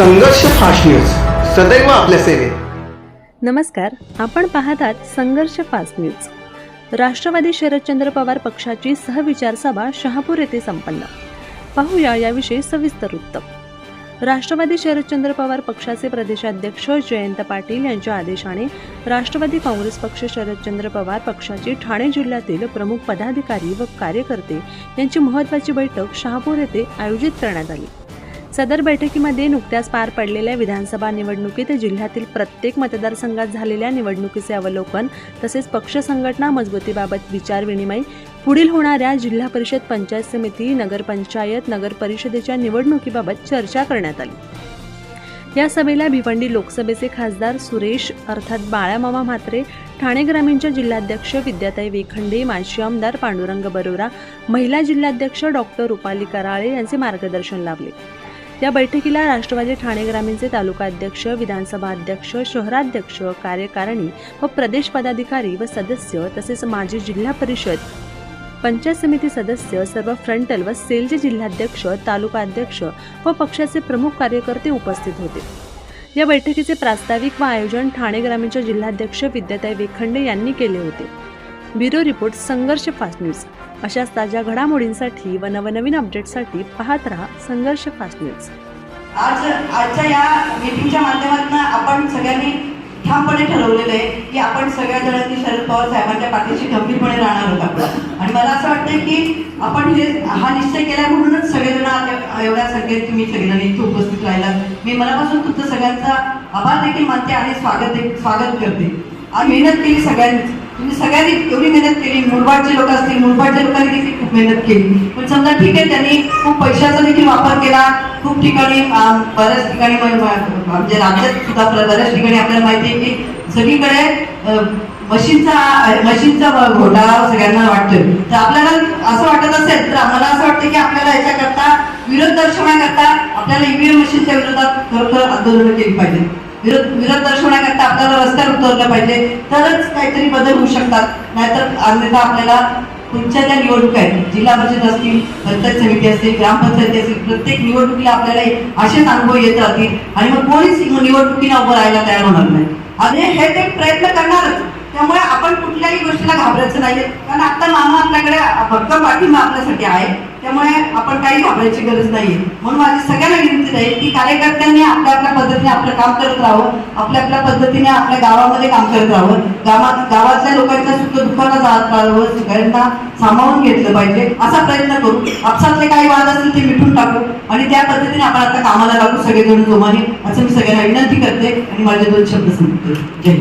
संघर्ष fast news. सदैव आपल्या सेवेत. नमस्कार आपण पाहतात संघर्ष फास्ट न्यूज. राष्ट्रवादी शरदचंद्र पवार पक्षाची सहविचार सभा शहापूर येथे संपन्न. पाहूया याविषयी सविस्तर वृत्त. राष्ट्रवादी शरदचंद्र पवार पक्षाचे प्रदेशाध्यक्ष जयंत पाटील यांच्या आदेशाने राष्ट्रवादी काँग्रेस पक्ष शरदचंद्र पवार पक्षाची ठाणे जिल्ह्यातील प्रमुख पदाधिकारी व कार्यकर्ते यांची महत्त्वाची बैठक शहापूर येथे आयोजित करण्यात आली. सदर बैठकीमध्ये नुकत्याच पार पडलेल्या विधानसभा निवडणुकीत जिल्ह्यातील प्रत्येक मतदारसंघात झालेल्या निवडणुकीचे अवलोकन तसेच पक्ष संघटना मजबूतीबाबत विचारविनिमय पुढील होणाऱ्या जिल्हा परिषद पंचायत समिती नगरपंचायत नगर परिषदेच्या निवडणुकीबाबत चर्चा करण्यात आली. या सभेला भिवंडी लोकसभेचे खासदार सुरेश अर्थात बाळामामा म्हात्रे ठाणे ग्रामीणच्या जिल्हाध्यक्ष विद्याताई वेखंडे माजी आमदार पांडुरंग बरोरा महिला जिल्हाध्यक्ष डॉक्टर रुपाली कराळे यांचे मार्गदर्शन लाभले. या बैठकीला राष्ट्रवादी ठाणे ग्रामीणचे तालुका अध्यक्ष विधानसभा अध्यक्ष शहराध्यक्ष कार्यकारिणी व प्रदेश पदाधिकारी व सदस्य तसेच माजी जिल्हा परिषद पंचायत समिती सदस्य सर्व फ्रंटल व सेलचे जिल्हाध्यक्ष तालुका अध्यक्ष व पक्षाचे प्रमुख कार्यकर्ते उपस्थित होते. या बैठकीचे प्रास्ताविक व आयोजन ठाणे ग्रामीणच्या जिल्हाध्यक्ष विद्याताई वेखंडे यांनी केले होते. Bureau report Sangharsh fast news. अशाच ताज्या घडामोडींसाठी व नवनवीन अपडेटसाठी पाहत राहा संघर्ष फास्ट न्यूज. आज आजच्या या मीटिंगच्या माध्यमातून आपण सगळ्यांनी ठामपणे ठरवलेलं आहे की आपण सगळ्या जणांनी शरद पवार साहेबांच्या पाठीशी गंभीरपणे राहणार आहोत आपण. आणि मला असं वाटतं की आपण हे हा निश्चय केला म्हणूनच सगळेजण एवढ्या संख्येत तुम्ही सगळेजण इथे उपस्थित राहिला मी मनापासून तुमचं सगळ्यांचा आभार देखील मानते आणि स्वागत स्वागत करते. आज मेहनत केली सगळ्यांनी तुम्ही सगळ्यांनी एवढी मेहनत केली मुरबाडचे लोक असतील मुरबाडच्या लोकांनी देखील खूप मेहनत केली. पण समजा ठीक आहे त्यांनी खूप पैशाचा देखील वापर केला खूप ठिकाणी बऱ्याच ठिकाणी म्हणजे राज्यात सुद्धा बऱ्याच ठिकाणी आपल्याला माहिती आहे की सगळीकडे मशीनचा मशीनचा घोटाळा सगळ्यांना वाटतोय. तर आपल्याला असं वाटत असेल तर आम्हाला असं वाटतं की आपल्याला याच्याकरता विरोध दर्शवण्याकरता आपल्याला ईव्हीएम मशीनच्या विरोधात खरोखर आंदोलन केली पाहिजे विरोध विरोध दर्शवण्याकरता आपल्याला रस्त्यावर उतरलं पाहिजे. तरच काहीतरी बदल होऊ शकतात. नाहीतर अन्यथा आपल्याला पुढच्या ज्या निवडणूक आहेत जिल्हा परिषद असतील पंचायत समिती असतील ग्रामपंचायती असतील प्रत्येक निवडणुकीला आपल्याला असेच अनुभव येत राहतील. आणि मग कोणीच निवडणुकीला उभं राहायला तयार होणार नाही. आणि हे ते प्रयत्न करणारच. त्यामुळे आपण कुठल्याही गोष्टीला घाबरायचं नाही कारण आता मामा आपल्याकडे भक्कम पाठिंबा आपल्यासाठी आहे. त्यामुळे आपण काही घाबरायची गरज नाही म्हणून माझी सगळ्यांना विनंती आहे की कार्यकर्त्यांनी आपल्या आपल्या पद्धतीने आपलं काम करत राहावं. आपल्या आपल्या पद्धतीने आपल्या गावामध्ये काम करत राहावं. गावात गावातल्या लोकांच्या सुख दुःखाला जात राहावं. सगळ्यांना सामावून घेतलं पाहिजे. असा प्रयत्न करू. आपसातले काही वाद असतील ते मिटून टाकू. आणि त्या पद्धतीने आपण आता कामाला लागू सगळेजण जोमाने. असं मी सगळ्यांना विनंती करते आणि माझे दोन शब्द सांगते जय